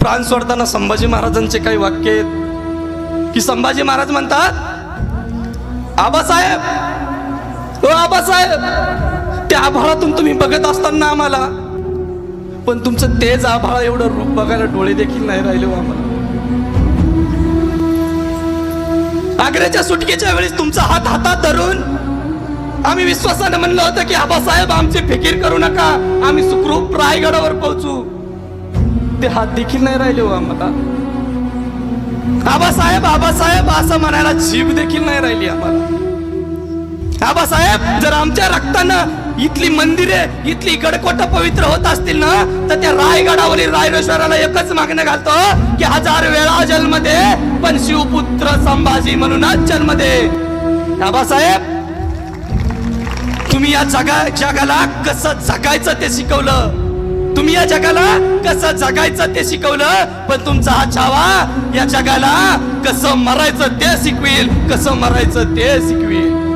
प्राण सोडताना संभाजी महाराजांचे काही वाक्य आहेत. की संभाजी महाराज म्हणतात आबासाहेब ओ आबासाहेब त्या आभाळातून तुम्ही बघत असताना आम्हाला पण तुमचं तेज आभाळ एवढं रूप बघायला डोळे देखील नाही राहिले हो आम्हाला. आग्र्याच्या सुटकेच्या वेळेस तुमचा हात हातात धरून आम्ही विश्वासाने म्हणलं होतं की आबासाहेब आमची फिकीर करू नका आम्ही सुखरूप रायगडावर पोहोचू. ते हात देखील नाही राहिले हो आम्हाला. आबासाहेब आबासाहेब असं म्हणायला जीभ देखील नाही राहिली आम्हाला. आबासाहेब जर आमच्या रक्तानं इथली मंदिरे इथली गडकोट पवित्र होत असतील ना तर त्या रायगडावरील रायरेश्वराला एकच मागणं घालतो की हजार वेळा जन्म दे पण शिवपुत्र संभाजी म्हणूनच जन्म दे आबासाहेब तुम्ही या जगा जगाला कसं जगायचं ते शिकवलं? या जगाला कसं जगायचं ते शिकवलं पण तुमचा हा छावा या जगाला कसं मरायचं ते शिकवेल कसं मरायचं ते शिकवेल.